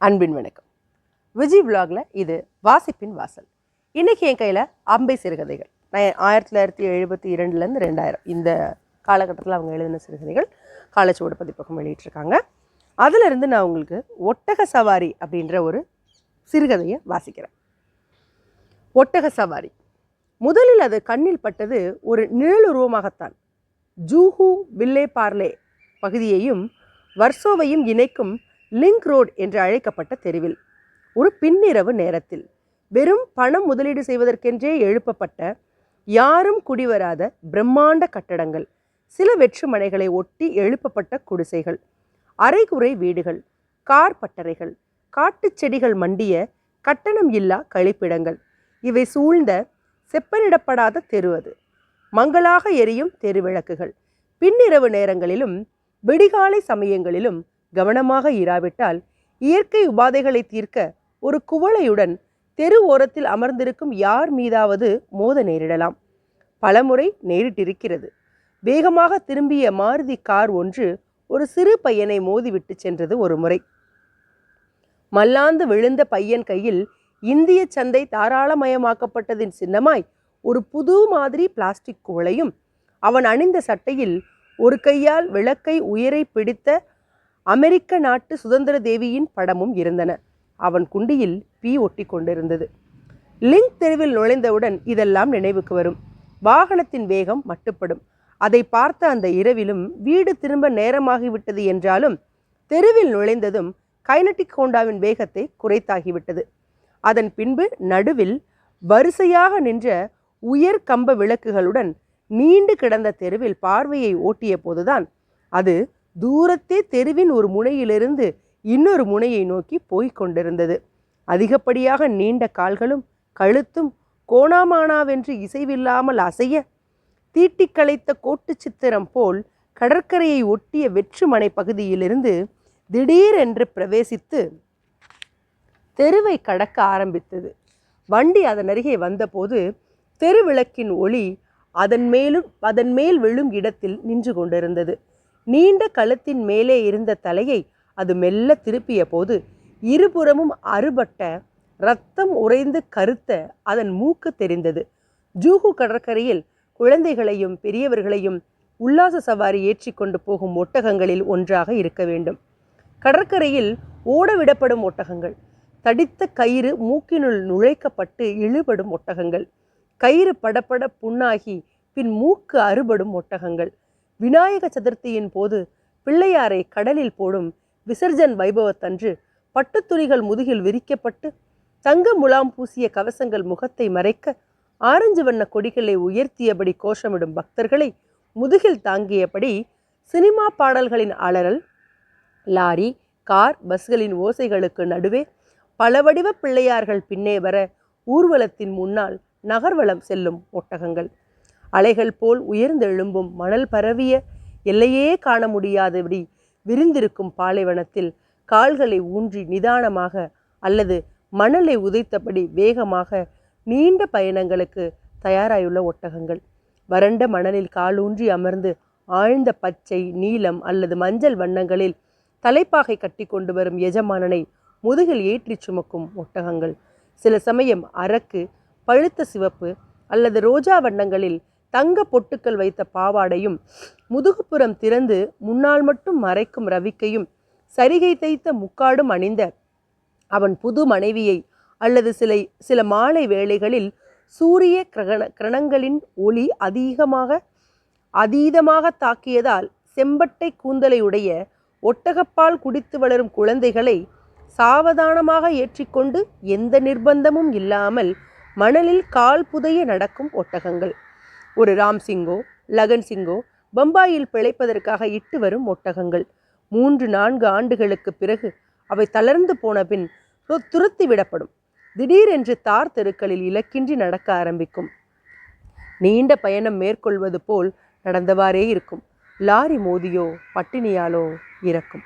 அன்பின் வணக்கம். விஜய் விலாகில் இது வாசிப்பின் வாசல். இன்றைக்கி என் கையில் அம்பை சிறுகதைகள். நான் ஆயிரத்தி தொள்ளாயிரத்தி எழுபத்தி இரண்டுலேருந்து ரெண்டாயிரம். இந்த காலகட்டத்தில் அவங்க எழுதின சிறுகதைகள் காலச்சுவடு பதிப்பகம் வெளியிட்டிருக்காங்க. அதிலிருந்து நான் உங்களுக்கு ஒட்டக சவாரி அப்படின்ற ஒரு சிறுகதையை வாசிக்கிறேன். ஒட்டக சவாரி. முதலில் அது கண்ணில் பட்டது ஒரு நிழலுருவமாகத்தான் ஜூஹு வில்லே பார்லே பகுதியையும் வர்சோவையும் இணைக்கும் லிங்க் ரோட் என்று அழைக்கப்பட்ட தெருவில். ஒரு பின்னிரவு நேரத்தில் வெறும் பணம் முதலீடு செய்வதற்கென்றே எழுப்பப்பட்ட யாரும் குடிவராத பிரம்மாண்ட கட்டடங்கள் சில வெற்றுமனைகளை ஒட்டி எழுப்பப்பட்ட குடிசைகள் அரைகுறை வீடுகள் கார் பட்டறைகள் காட்டுச் செடிகள் மண்டிய கட்டணம் இல்லா கழிப்பிடங்கள். இவை சூழ்ந்த செப்பனிடப்படாத தெரு அது. மங்களாக எரியும் தெருவிளக்குகள் பின்னிரவு நேரங்களிலும் விடிகாலை சமயங்களிலும் கவனமாக இராவிட்டால் இயற்கை உபாதைகளை தீர்க்க ஒரு குவளையுடன் தெரு ஓரத்தில் அமர்ந்திருக்கும் யார் மீதாவது மோத நேரிடலாம். பலமுறை நேரிட்டிருக்கிறது. வேகமாக திரும்பிய மாருதி கார் ஒன்று ஒரு சிறு பையனை மோதிவிட்டு சென்றது ஒரு முறை. மல்லாந்து விழுந்த பையன் கையில் இந்திய சந்தை தாராளமயமாக்கப்பட்டதின் சின்னமாய் ஒரு புது மாதிரி பிளாஸ்டிக் குவளையும் அவன் அணிந்த சட்டையில் ஒரு கையால் விளக்கை உயரை பிடித்த அமெரிக்க நாட்டு சுதந்திர தேவியின் படமும் இருந்தன. அவன் குண்டியில் பீ ஒட்டி கொண்டிருந்தது. லிங்க் தெருவில் நுழைந்தவுடன் இதெல்லாம் நினைவுக்கு வரும். வாகனத்தின் வேகம் மட்டுப்படும். அதை பார்த்த அந்த இரவிலும் வீடு திரும்ப நேரமாகிவிட்டது என்றாலும் தெருவில் நுழைந்ததும் கைனட்டிக் ஹோண்டாவின் வேகத்தை குறைத்தாகிவிட்டது. அதன் பின்பு நடுவில் வரிசையாக நின்ற உயர் கம்ப விளக்குகளுடன் நீண்டு கிடந்த தெருவில் பார்வையை ஓட்டிய போதுதான் அது தூரத்தே தெருவின் ஒரு முனையிலிருந்து இன்னொரு முனையை நோக்கி போய்க் கொண்டிருந்தது. அதிகப்படியாக நீண்ட கால்களும் கழுத்தும் கோணாமானாவென்று இசைவில்லாமல் அசைய தீட்டி களைத்த கோட்டு சித்திரம் போல் கடற்கரையை ஒட்டிய வெற்றுமனை பகுதியிலிருந்து திடீரென்று பிரவேசித்து தெருவை கடக்க ஆரம்பித்தது. வண்டி அதன் அருகே வந்தபோது தெருவிளக்கின் ஒளி அதன் மேலும் அதன் மேல் விழும் இடத்தில் நின்று கொண்டிருந்தது. நீண்ட கழுத்தின் மேலே இருந்த தலையை அது மெல்ல திருப்பிய போது இருபுறமும் அறுபட்ட ரத்தம் உறைந்து கருத்த அதன் மூக்கு தெரிந்தது. ஜூஹு கடற்கரையில் குழந்தைகளையும் பெரியவர்களையும் உல்லாச சவாரி ஏற்றி கொண்டு போகும் ஒட்டகங்களில் ஒன்றாக இருக்க வேண்டும். கடற்கரையில் ஓடவிடப்படும் ஒட்டகங்கள் தடித்த கயிறு மூக்கினுள் நுழைக்கப்பட்டு இழுபடும் ஒட்டகங்கள் கயிறு படப்பட புண்ணாகி பின் மூக்கு அறுபடும் ஒட்டகங்கள் விநாயக சதுர்த்தியின் போது பிள்ளையாரை கடலில் போடும் விசர்ஜன் வைபவத்தன்று பட்டுத்துணிகள் முதுகில் விரிக்கப்பட்டு தங்க முலாம் பூசிய கவசங்கள் முகத்தை மறைக்க ஆரஞ்சு வண்ண கொடிகளை உயர்த்தியபடி கோஷமிடும் பக்தர்களை முதுகில் தாங்கியபடி சினிமா பாடல்களின் அலறல் லாரி கார் பஸ்களின் ஓசைகளுக்கு நடுவே பல வடிவ பிள்ளையார்கள் பின்னே வர ஊர்வலத்தின் முன்னால் நகர்வலம் செல்லும் ஒட்டகங்கள். அலைகள் போல் உயர்ந்தெழும்பும் மணல் பரவிய எல்லையே காண முடியாதபடி விரிந்திருக்கும் பாலைவனத்தில் கால்களை ஊன்றி நிதானமாக அல்லது மணலை உதைத்தபடி வேகமாக நீண்ட பயணங்களுக்கு தயாராயுள்ள ஒட்டகங்கள். வறண்ட மணலில் காலூன்றி அமர்ந்து ஆழ்ந்த பச்சை நீலம் அல்லது மஞ்சள் வண்ணங்களில் தலைப்பாகை கட்டி கொண்டு வரும் எஜமானனை முதுகில் ஏற்றிச் சுமக்கும் ஒட்டகங்கள். சில சமயம் அரக்கு பழுத்த சிவப்பு அல்லது ரோஜா வண்ணங்களில் தங்க பொட்டுக்கள் வைத்த பாவாடையும் முதுகுப்புறம் திறந்து முன்னால் மட்டும் மறைக்கும் ரவிக்கையும் சரிகை தைத்த முக்காடும் அணிந்த அவன் புது மனைவியை அல்லது சில சில மாலை வேளைகளில் சூரிய கிரகண கிரணங்களின் ஒளி அதிகமாக அதீதமாக தாக்கியதால் செம்பட்டை கூந்தலையுடைய ஒட்டகப்பால் குடித்து வளரும் குழந்தைகளை சாவதானமாக ஏற்றிக்கொண்டு எந்த நிர்பந்தமும் இல்லாமல் மணலில் கால் புதைய நடக்கும் ஒட்டகங்கள். ஒரு ராம் சிங்கோ லகன் சிங்கோ பம்பாயில் பிழைப்பதற்காக இட்டு வரும் ஒட்டகங்கள். மூன்று நான்கு ஆண்டுகளுக்கு பிறகு அவை தளர்ந்து போன பின் துரத்தி விடப்படும். திடீரென்று தார் தெருக்களில் இலக்கின்றி நடக்க ஆரம்பிக்கும். நீண்ட பயணம் மேற்கொள்வது போல் நடந்தவாறே இருக்கும். லாரி மோதியோ பட்டினியாலோ இறக்கும்.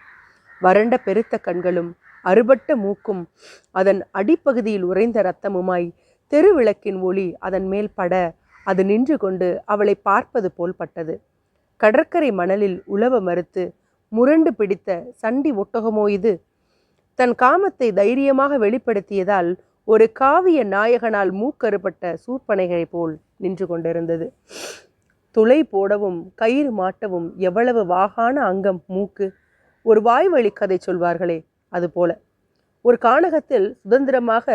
வறண்ட பெருத்த கண்களும் அறுபட்ட மூக்கும் அதன் அடிப்பகுதியில் உறைந்த இரத்தமுமாய் தெருவிளக்கின் ஒளி அதன் மேல் பட அது நின்று கொண்டு அவளை பார்ப்பது போல் பட்டது. கடற்கரை மணலில் உலவ மறுத்து முரண்டு பிடித்த சண்டி ஒட்டகமோ இது? தன் காமத்தை தைரியமாக வெளிப்படுத்தியதால் ஒரு காவிய நாயகனால் மூக்கறுபட்ட சூர்பனைகளை போல் நின்று கொண்டிருந்தது. துளை போடவும் கயிறு மாட்டவும் எவ்வளவு வாகான அங்கம் மூக்கு? ஒரு வாய்வழி கதை சொல்வார்களே அதுபோல ஒரு கானகத்தில் சுதந்திரமாக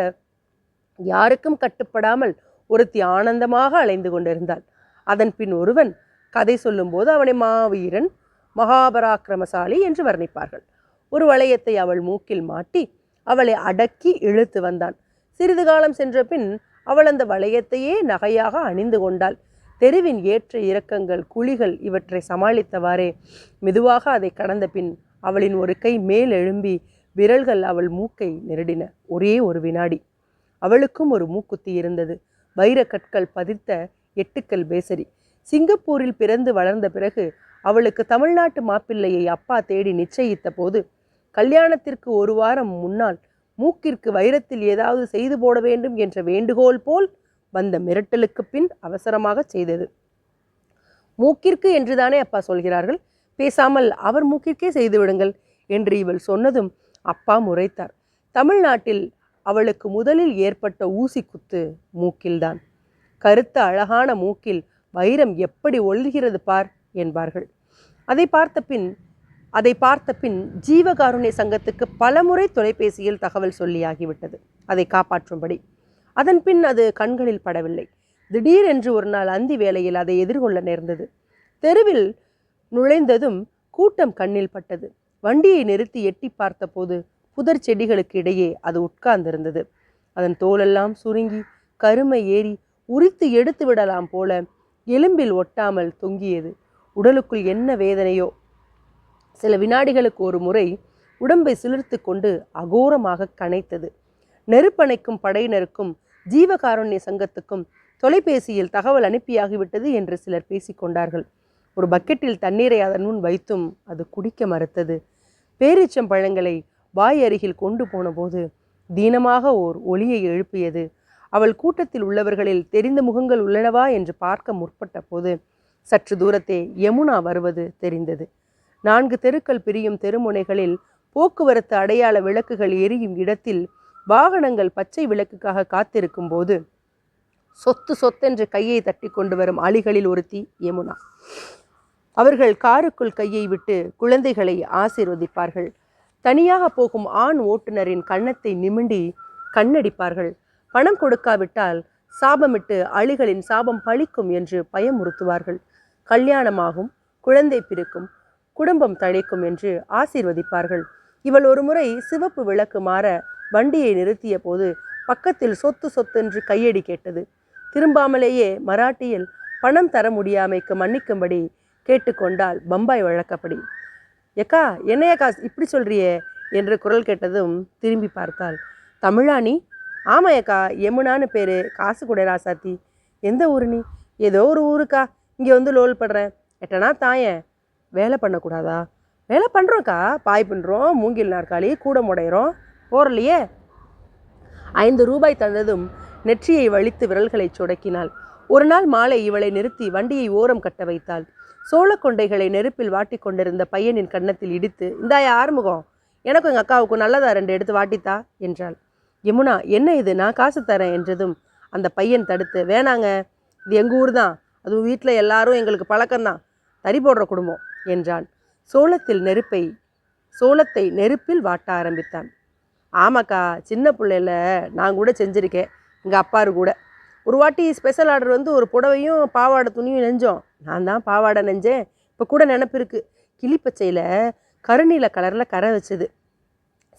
யாருக்கும் கட்டுப்படாமல் ஒருத்தி ஆனந்தமாக அலைந்து கொண்டிருந்தாள். அதன் பின் ஒருவன் கதை சொல்லும்போது அவனை மாவீரன் மகாபராக்கிரமசாலி என்று வர்ணிப்பார்கள். ஒரு வளையத்தை அவள் மூக்கில் மாட்டி அவளை அடக்கி இழுத்து வந்தான். சிறிது காலம் சென்ற பின் அவள் அந்த வளையத்தையே நகையாக அணிந்து கொண்டாள். தெருவின் ஏற்ற இறக்கங்கள் குழிகள் இவற்றை சமாளித்தவாறே. மெதுவாக அதை கடந்த பின் அவளின் ஒரு கை மேல் எழும்பி விரல்கள் அவள் மூக்கை நெருடின. ஒரே ஒரு வினாடி. அவளுக்கும் ஒரு மூக்குத்தி இருந்தது. வைரக்கற்கள் பதித்த எட்டுக்கல் பேசரி. சிங்கப்பூரில் பிறந்து வளர்ந்த பிறகு அவளுக்கு தமிழ்நாட்டு மாப்பிள்ளையை அப்பா தேடி நிச்சயித்த போது கல்யாணத்திற்கு ஒரு வாரம் முன்னால் மூக்கிற்கு வைரத்தில் ஏதாவது செய்து போட வேண்டும் என்ற வேண்டுகோள் போல் வந்த மிரட்டலுக்கு பின் அவசரமாக செய்தது. மூக்கிற்கு என்றுதானே அப்பா சொல்கிறார்கள்? பேசாமல் அவர் மூக்கிற்கே செய்து விடுங்கள் என்று இவள் சொன்னதும் அப்பா முறைத்தார். தமிழ்நாட்டில் அவளுக்கு முதலில் ஏற்பட்ட ஊசி குத்து மூக்கில்தான். கருத்த அழகான மூக்கில் வைரம் எப்படி ஒழுகிறது பார் என்பார்கள். அதை பார்த்த பின் அதை பார்த்த பின் ஜீவகாருண்ய சங்கத்துக்கு பலமுறை தொலைபேசியில் தகவல் சொல்லியாகிவிட்டது. அதை காப்பாற்றும்படி. அதன் பின் அது கண்களில் படவில்லை. திடீரென்று ஒரு நாள் அந்தி வேளையில் அதை எதிர்கொள்ள நேர்ந்தது. தெருவில் நுழைந்ததும் கூட்டம் கண்ணில் பட்டது. வண்டியை நிறுத்தி எட்டி பார்த்தபோது புதர் செடிகளுக்கு இடையே அது உட்கார்ந்திருந்தது. அதன் தோலெல்லாம் சுருங்கி கருமை ஏறி உரித்து எடுத்து விடலாம் போல எலும்பில் ஒட்டாமல் தொங்கியது. உடலுக்குள் என்ன வேதனையோ? சில வினாடிகளுக்கு ஒரு முறை உடம்பை சிலிர்த்து கொண்டு அகோரமாக கனைத்தது. நெருப்பணைக்கும் படையினருக்கும் ஜீவகாருண்ய சங்கத்துக்கும் தொலைபேசியில் தகவல் அனுப்பியாகிவிட்டது என்று சிலர் பேசிக்கொண்டார்கள் ஒரு பக்கெட்டில் தண்ணீரை அதன் முன் வைத்தும் அது குடிக்க மறுத்தது. பேரீச்சம் பழங்களை வாய் அருகில் கொண்டு போனபோது தீனமாக ஓர் ஒளியை எழுப்பியது. அவள் கூட்டத்தில் உள்ளவர்களில் தெரிந்த முகங்கள் உள்ளனவா என்று பார்க்க முற்பட்ட போது சற்று தூரத்தே யமுனா வருவது தெரிந்தது. நான்கு தெருக்கள் பிரியும் தெருமுனைகளில் போக்குவரத்து அடையாள விளக்குகள் எரியும் இடத்தில் வாகனங்கள் பச்சை விளக்குக்காக காத்திருக்கும் போது சொத்து சொத்தென்று கையை தட்டி கொண்டு வரும் அலிகளில் ஒருத்தி யமுனா. அவர்கள் காருக்குள் கையை விட்டு குழந்தைகளை ஆசீர்வதிப்பார்கள். தனியாக போகும் ஆண் ஓட்டுநரின் கன்னத்தை நிமிண்டி கண்ணடிப்பார்கள். பணம் கொடுக்காவிட்டால் சாபமிட்டு அழிகளின் சாபம் பழிக்கும் என்று பயமுறுத்துவார்கள். கல்யாணமாகும் குழந்தை பிறக்கும் குடும்பம் தழைக்கும் என்று ஆசீர்வதிப்பார்கள். இவள் ஒருமுறை சிவப்பு விளக்கு மாற வண்டியை நிறுத்திய போது பக்கத்தில் சொத்து சொத்தென்று கையடி கேட்டது. திரும்பாமலேயே மராட்டியில் பணம் தர முடியாமைக்கு மன்னிக்கும்படி கேட்டுக்கொண்டால் பம்பாய் வழக்கப்படி. ஏக்கா என்னையக்கா இப்படி சொல்றியே? என்று குரல் கேட்டதும் திரும்பி பார்த்தாள். தமிழாணி ஆமா ஏக்கா யமுனான்னு பேரு. காசு கூட ராசாத்தி எந்த ஊரு நீ? ஏதோ ஒரு ஊருக்கா. இங்கே வந்து லோல் படுறேன் எட்டனா தாயன் வேலை பண்ணக்கூடாதா வேலை பண்ணுறோம்க்கா பாய் பண்ணுறோம் மூங்கில் நாற்காலி கூட முடையிறோம் போறலையே? ஐந்து ரூபாய் தந்ததும் நெற்றியை வலித்து விரல்களை சுடக்கினாள். ஒரு நாள் மாலை இவளை நிறுத்தி வண்டியை ஓரம் கட்ட வைத்தாள். சோளக்கொண்டைகளை நெருப்பில் வாட்டி கொண்டிருந்த பையனின் கன்னத்தில் இடித்து இந்தாயா ஆறுமுகம். எனக்கும் எங்கள் அக்காவுக்கும் நல்லதா ரெண்டு எடுத்து வாட்டித்தா? என்றாள். யமுனா என்ன இது? நான் காசு தரேன் என்றதும் அந்த பையன் தடுத்து வேணாங்க. இது எங்கள் ஊர் தான் அதுவும் வீட்டில் எல்லாரும் எங்களுக்கு பழக்கம்தான். தறி போடுற குடும்பம் என்றான். சோளத்தில் நெருப்பை சோளத்தை நெருப்பில் வாட்ட ஆரம்பித்தான். ஆமாக்கா சின்ன பிள்ளையில நான் கூட செஞ்சுருக்கேன். எங்கள் அப்பாரு கூட. ஒரு வாட்டி ஸ்பெஷல் ஆர்டர் வந்து ஒரு புடவையும் பாவாடை துணியும் நெஞ்சோம். நான் தான் பாவாடை நெஞ்சேன். இப்போ கூட நினப்பு இருக்குது கிளிப்பச்சையில் கருநீல கலரில் கரை வச்சது.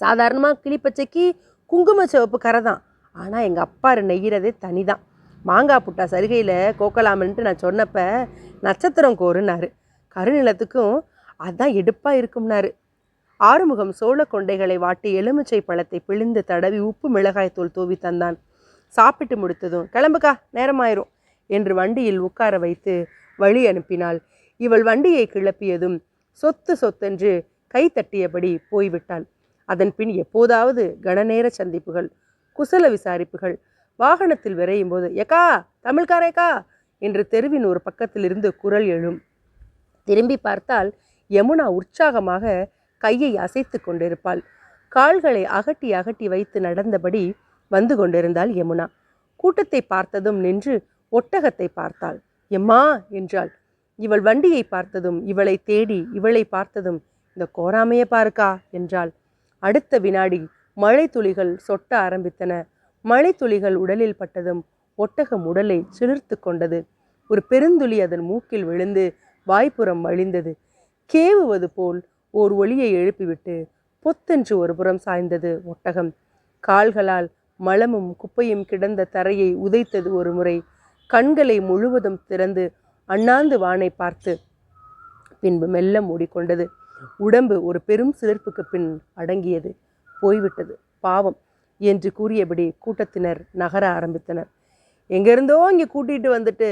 சாதாரணமாக கிளிப்பச்சைக்கு குங்கும சிவப்பு கரை தான். ஆனால் எங்கள் அப்பா நெய்கிறதே தனி தான். மாங்காய் புட்டா சருகையில் கோக்கலாமன்ட்டு நான் சொன்னப்ப நட்சத்திரம் கோருனாரு கருநிலத்துக்கும் அதான் எடுப்பாக இருக்கும்னாரு. ஆறுமுகம் சோள கொண்டைகளை வாட்டி எலுமிச்சை பழத்தை பிழிந்து தடவி உப்பு மிளகாய்த்தூள் தூவி தந்தான். சாப்பிட்டு முடித்ததும் கிளம்புக்கா நேரமாயிரும் என்று வண்டியில் உட்கார வைத்து வழி அனுப்பினாள். இவள் வண்டியை கிளப்பியதும் சொத்து சொத்தென்று கை தட்டியபடி போய்விட்டாள். அதன் பின் எப்போதாவது கணநேர சந்திப்புகள் குசல விசாரிப்புகள் வாகனத்தில் விரையும் போது எக்கா தமிழ்காரேக்கா என்று தெருவின் ஒரு பக்கத்திலிருந்து குரல் எழும். திரும்பி பார்த்தால் யமுனா உற்சாகமாக கையை அசைத்து கொண்டிருப்பாள். கால்களை அகட்டி அகட்டி வைத்து நடந்தபடி வந்து கொண்டிருந்தாள் யமுனா. கூட்டத்தை பார்த்ததும் நின்று ஒட்டகத்தை பார்த்தாள். எம்மா என்றாள். இவள் வண்டியை பார்த்ததும் இவளை தேடி இவளை பார்த்ததும் இந்த கோராமைய பாருக்கா என்றாள். அடுத்த வினாடி மழை துளிகள் சொட்ட ஆரம்பித்தன. மழை துளிகள் உடலில் பட்டதும் ஒட்டகம் உடலை சிலிர்த்து கொண்டது. ஒரு பெருந்துளி அதன் மூக்கில் விழுந்து வாய்ப்புறம் வழிந்தது. கேவுவது போல் ஓர் ஒளியை எழுப்பிவிட்டு பொத்தென்று ஒரு புறம் சாய்ந்தது ஒட்டகம். கால்களால் மலமும் குப்பையும் கிடந்த தரையை உதைத்தது ஒரு முறை. கண்களை முழுவதும் திறந்து அண்ணாந்து வானை பார்த்து பின்பு மெல்ல மூடிக்கொண்டது. உடம்பு ஒரு பெரும் சிலிர்ப்புக்கு பின் அடங்கியது. போய்விட்டது. பாவம் என்று கூறியபடி கூட்டத்தினர் நகர ஆரம்பித்தனர். எங்கிருந்தோ இங்கே கூட்டிட்டு வந்துட்டு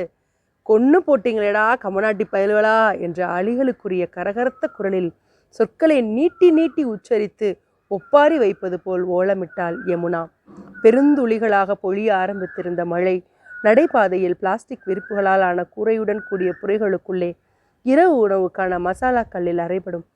கொன்று போட்டீங்களேடா கமநாட்டி பயல்களா என்ற அழிகளுக்குரிய கரகரத்த குரலில் சொற்களை நீட்டி நீட்டி உச்சரித்து ஒப்பாரி வைப்பது போல் ஓலமிட்டாள் யமுனா. பெருந்துளிகளாக பொழிய ஆரம்பித்திருந்த மழை நடைபாதையில் பிளாஸ்டிக் விரிப்புகளால் ஆன கூரையுடன் கூடிய புரைகளுக்குள்ளே இரவு உணவுக்கான மசாலா கல்லில் அரைப்படும்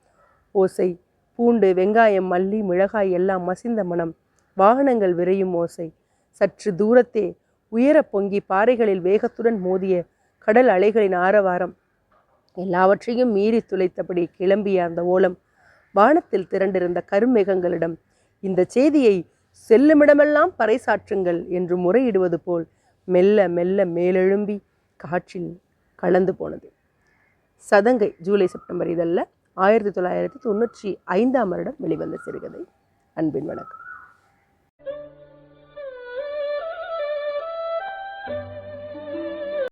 ஓசை பூண்டு வெங்காயம் மல்லி மிளகாய் எல்லாம் மசிந்த மனம். வாகனங்கள் விரையும் ஓசை. சற்று தூரத்தே உயர பொங்கி பாறைகளில் வேகத்துடன் மோதிய கடல் அலைகளின் ஆரவாரம். எல்லாவற்றையும் மீறி துளைத்தபடி கிளம்பிய அந்த ஓலம் வானத்தில் திரண்டிருந்த கருமேகங்களிடம் இந்த செய்தியை செல்லுமிடமெல்லாம் பறைசாற்றுங்கள் என்று முறையிடுவது போல் மெல்ல மெல்ல மேலெழும்பி காற்றில் கலந்து போனது. சதங்கை ஜூலை செப்டம்பர் இதழில் ஆயிரத்தி தொள்ளாயிரத்தி தொண்ணூற்றி ஐந்தாம் வருடம் வெளிவந்த சிறுகதை. அன்பின் வணக்கம்.